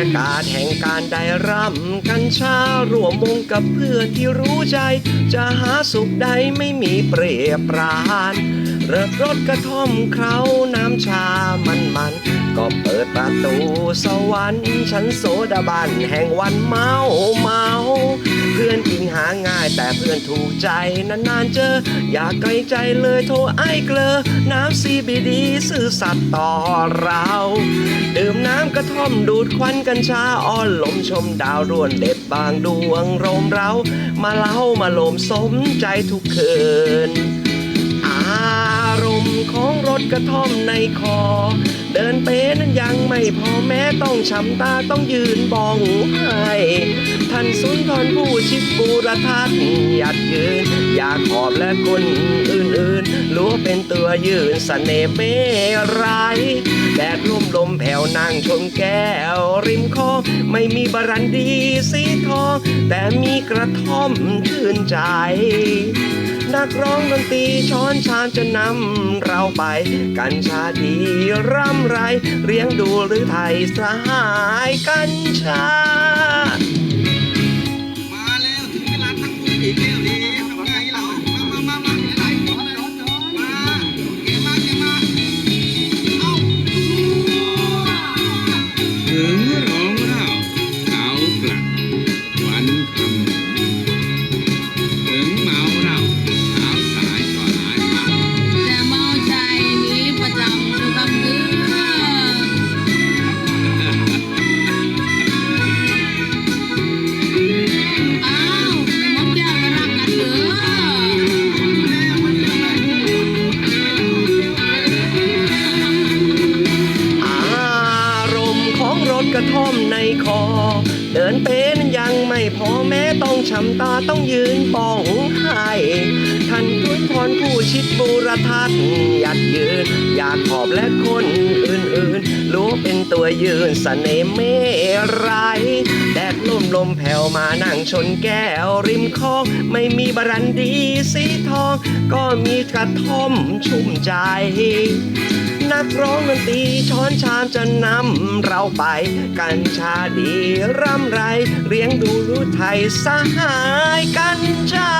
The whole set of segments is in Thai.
สแห่งการได้ร่ำกัญชารวมวงกับเพื่อนที่รู้ใจ จะหาสุขใดไม่มีเปรียบปรานเริ่มรถกระท่อมเคราน้ำชามันมัน ก็เปิดประตูสวรรค์ชั้นโสดาบันแห่งวันเมาเมา พื่อนจริงหาง่าย แต่เพื่อนถูกใจนานๆเจอ อยากไกลใจเลยโทรไอ้เกลอ น้ำซีบีดีซื่อสัตย์ต่อเรา ดื่มน้ำกระท่อมดูดควันกัญชาอ้อนลมชมดาวร่วนเด็บบางดวงรมเรา มาเล่ามาลมสมใจทุกคืนารมณ์ของรถกระท่อมในคอ เดินเป๊นั้นยังไม่พอแม้ต้องช้ำตาต้องยืนบองไห้ท่านสุนทรผู้ชิดบูรทัศน์หยัดยืน อยากขอบและคนอื่นๆรู้เป็นตัวยืนสเสน่ห์เมรายแดดลมลมแผ่วนั่งชมแก้วริมคลองไม่มีบรันดีสีทอง แต่มีกระท่อมชื่นใจ นักร้องดนตรีช้อนชามจะนำเราไป กัญชาดีร่ำไรเรียงดูหรือไทยสหายกัญชา มาแล้วถึงเวลาทั้งคู่อีกแล้วดิ เดินเป็นยังไม่พอแม้ต้องช้ำตาต้องยืนป้องไห้ท่านทุนพรผู้ชิดบูรทัศน์หยัดยืน อยากขอบและคนอื่นๆ รู้เป็นตัวยืนสเสน่ห์เมรายแดดลมลมแผ่วมานั่งชนแก้วริมคลอง ไม่มีบรันดีสีทอง ก็มีกระท่อมชุ่มใจ นักร้องดนตรีช้อนชามจะนำเราไป กัญชาดีร่ำไร เรียงดูรู้ไทยสหายกัญชา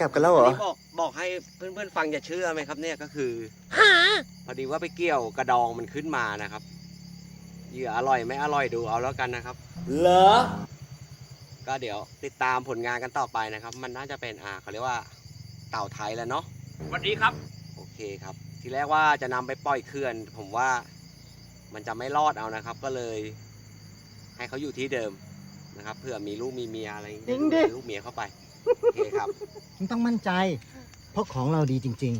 กลับกันแล้วเหรอบอกบอกให้เพื่อนๆฟังจะเชื่อไหมครับเนี่ยก็คือพอดีว่าไปเกี่ยวกระดองมันขึ้นมานะครับเหยื่ออร่อยไม่อร่อยดูเอาแล้วกันนะครับ เหรอ ก็เดี๋ยวติดตามผลงานกันต่อไปนะครับ มันน่าจะเป็นอ่าเขาเรียกว่าเต่าไทยแล้วเนาะสวัสดีครับ โอเคครับ ทีแรกว่าจะนำไปปล่อยเขื่อน ผมว่ามันจะไม่รอดเอานะครับ ก็เลย ให้เขาอยู่ที่เดิมนะครับเผื่อมีลูกมีเมียอะไรอย่างเงี้ยจริงดิมีลูกเมียเข้าไป โอเคครับ มึงต้องมั่นใจ เพราะของเราดีจริง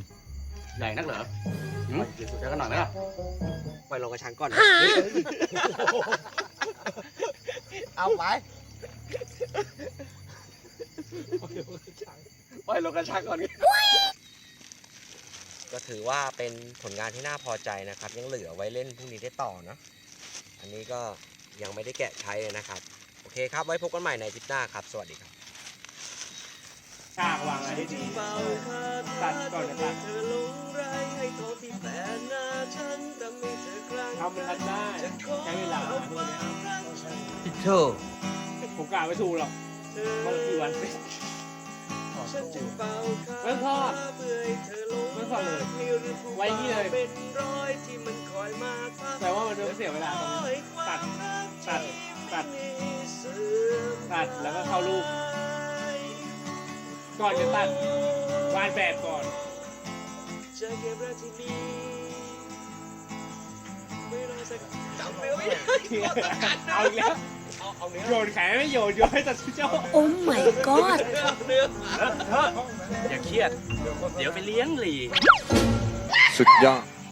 ใหญ่นักเหรอหืมเดี๋ยวจะกันหน่อยไหมล่ะปล่อยลงกระชังก่อน เอาไป ปล่อยลงกระชังก่อน ก็ถือว่าเป็นผลงานที่น่าพอใจนะครับ ยังเหลือไว้เล่นพรุ่งนี้ได้ต่อนะ อันนี้ก็ยังไม่ได้แกะใช้เลยนะครับ โอเคครับ ไว้พบกันใหม่ในอาทิตย์หน้าครับ สวัสดีครับ ฉากวางอะไรให้ดีตัดก่อนจะตัดทำมันทันได้ใช้เวลาพวกเนี้ยโธ่ผมกล่าวไม่ถูกหรอกว่ากี่วันเป็นไม่ทอดไม่ทอดเลยไว้อย่างนี่เลยแต่ว่ามันเสียเวลาตรงนี้ตัดตัดตัดตัดแล้วก็เข้ารูป ก่อนจะตัดวาดแบบก่อนจะเก็บรักที่มีไม่ได้สักจำเนื้อไม่ได้เอาอีกแล้วเอาเอาเนื้อโยนแขนไม่โยนโยนให้ตัดสินเจ้าโอ้ my god เอาเนื้ออย่าเครียด เดี๋ยวไปเลี้ยงหลีสุดยอด